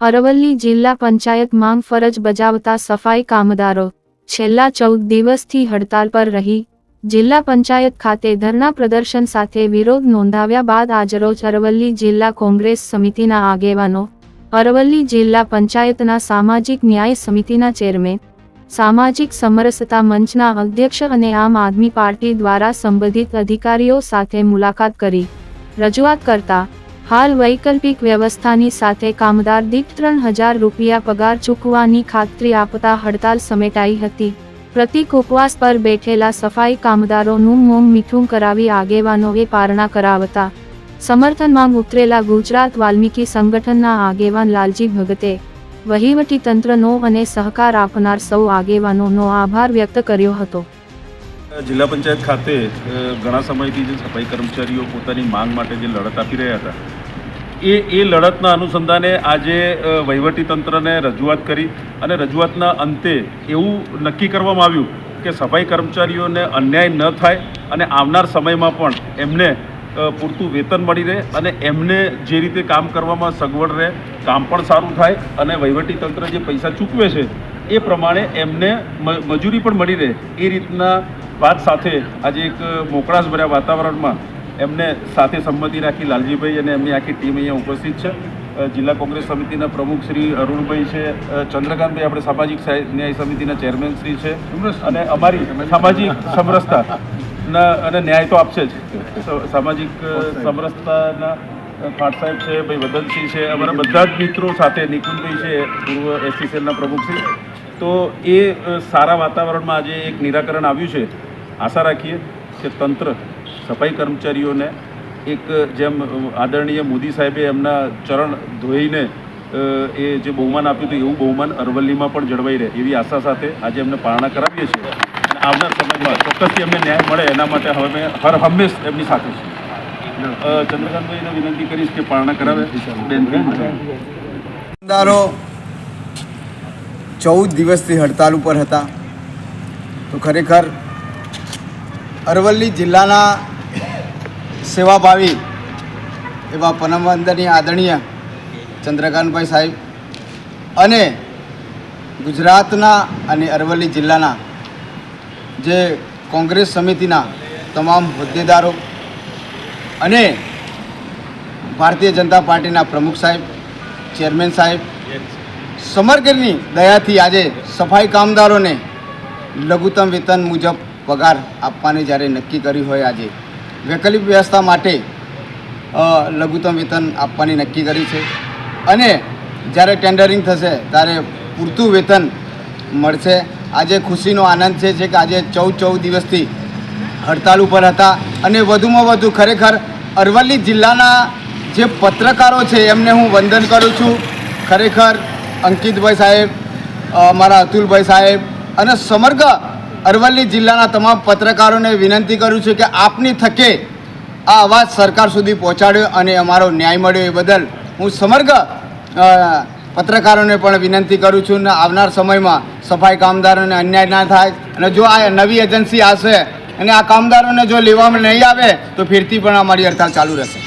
અરવલ્લી જિલ્લા પંચાયત માંગ ફરજ બજાવતા સફાઈ કામદારો છેલ્લા ચૌદ દિવસથી હડતાલ પર રહી. જિલ્લા પંચાયત ખાતે ધરના પ્રદર્શન સાથે વિરોધ નોંધાવ્યા બાદ આજરોજ અરવલ્લી જિલ્લા કોંગ્રેસ સમિતિના આગેવાનો, અરવલ્લી જિલ્લા પંચાયતના સામાજિક ન્યાય સમિતિના ચેરમેન, સામાજિક સમરસતા મંચના અધ્યક્ષ અને આમ આદમી પાર્ટી દ્વારા સંબંધિત અધિકારીઓ સાથે મુલાકાત કરી. રજૂઆત કરતા હાલ વૈકલ્પિક વ્યવસ્થાની સાથે કામદાર દીઠ ત્રણ હજાર રૂપિયા પગાર ચૂકવાની ખાતરી આપતા હડતાલ સમેટાઈ હતી. પ્રતિક ઉપવાસ પર બેઠેલા સફાઈ કામદારોનું મોં મીઠું કરાવી આગેવાનોએ પારણા કરાવતા. સમર્થનમાં ઉતરેલા ગુજરાત વાલ્મીકી સંગઠનના આગેવાન લાલજી ભગતે વહીવટીતંત્રનો અને સહકાર આપનાર સૌ આગેવાનોનો આભાર વ્યક્ત કર્યો હતો. જિલ્લા પંચાયત ખાતે ઘણા સમયથી જે સફાઈ કર્મચારીઓ પોતાની માંગ માટે જે લડત આપી રહ્યા હતા, એ એ લડતના અનુસંધાને આજે તંત્રને રજૂઆત કરી અને રજૂઆતના અંતે એવું નક્કી કરવામાં આવ્યું કે સફાઈ કર્મચારીઓને અન્યાય ન થાય અને આવનાર સમયમાં પણ એમને પૂરતું વેતન મળી રહે અને એમને જે રીતે કામ કરવામાં સગવડ રહે, કામ પણ સારું થાય અને તંત્ર જે પૈસા ચૂકવે છે, એ પ્રમાણે એમને મજૂરી પણ મળી રહે, એ રીતના વાત સાથે આજે એક મોકળાશભર્યા વાતાવરણમાં એમને સાથે સંમતિ રાખી લાલજીભાઈ અને એમની આખી ટીમ અહીંયા ઉપસ્થિત છે. જિલ્લા કોંગ્રેસ સમિતિના પ્રમુખ શ્રી અરુણભાઈ છે ચંદ્રકાંતભાઈ આપણે સામાજિક ન્યાય સમિતિના ચેરમેન શ્રી છે અને અમારી સામાજિક સમરસતા અને ન્યાય તો આપશે જ. સામાજિક સમરસતાના પાઠ સાહેબ છે, ભાઈ વદનસિંહ છે, અમારા બધા જ મિત્રો સાથે નિકુંજભાઈ છે, પૂર્વ એસટી સેલના પ્રમુખશ્રી તો એ સારા વાતાવરણમાં આજે એક નિરાકરણ આવ્યું છે. આશા રાખીએ કે તંત્ર સફાઈ કર્મચારીઓને એક જેમ આદરણીય મોદી સાહેબે એમના ચરણ ધોઈને એ જે બહુમાન આપ્યું હતું એવું બહુમાન અરવલ્લીમાં પણ જળવાઈ રહે એવી આશા સાથે આજે એમને પારણા કરાવીએ છીએ. અને આવનાર સમયમાં ચોક્કસથી એમને ન્યાય મળે એના માટે હવે અમે હર હંમેશ એમની સાથે છીએ ચંદ્રકાંતભાઈને વિનંતી કરીશ કે પારણા કરાવે. બેન ચૌદ દિવસથી હડતાલ ઉપર હતા. તો ખરેખર અરવલ્લી જિલ્લાના સેવાભાવી એવા પનમવંદની આદરણીય ચંદ્રકાંતભાઈ સાહેબ અને ગુજરાતના અને અરવલ્લી જિલ્લાના જે કોંગ્રેસ સમિતિના તમામ હોદ્દેદારો અને ભારતીય જનતા પાર્ટીના પ્રમુખ સાહેબ, ચેરમેન સાહેબ સમગ્રની દયાથી આજે સફાઈ કામદારોને લઘુત્તમ વેતન મુજબ પગાર આપવાની જ્યારે નક્કી કરી હોય આજે, વૈકલ્પિક વ્યવસ્થા માટે લઘુત્તમ વેતન આપવાની નક્કી કરી છે. અને જ્યારે ટેન્ડરિંગ થશે ત્યારે પૂરતું વેતન મળશે. આજે ખુશીનો આનંદ છે કે આજે ચૌદ ચૌદ દિવસથી હડતાલ ઉપર હતા. અને વધુમાં વધુ ખરેખર અરવલ્લી જિલ્લાના જે પત્રકારો છે એમને હું વંદન કરું છું. ખરેખર અંકિતભાઈ સાહેબ અમારા અતુલભાઈ સાહેબ અને સમગ્ર અરવલ્લી જિલ્લાના તમામ પત્રકારોને વિનંતી કરું છું કે આપની થકે આ અવાજ સરકાર સુધી પહોંચાડ્યો અને અમારો ન્યાય મળ્યો એ બદલ હું સમગ્ર પત્રકારોને પણ વિનંતી કરું છું ને આવનાર સમયમાં સફાઈ કામદારોને અન્યાય ના થાય અને જો આ નવી એજન્સી આવશે અને આ કામદારોને જો લેવામાં નહીં આવે તો ફિરતી પણ અમારી હડતાલ ચાલુ રહેશે.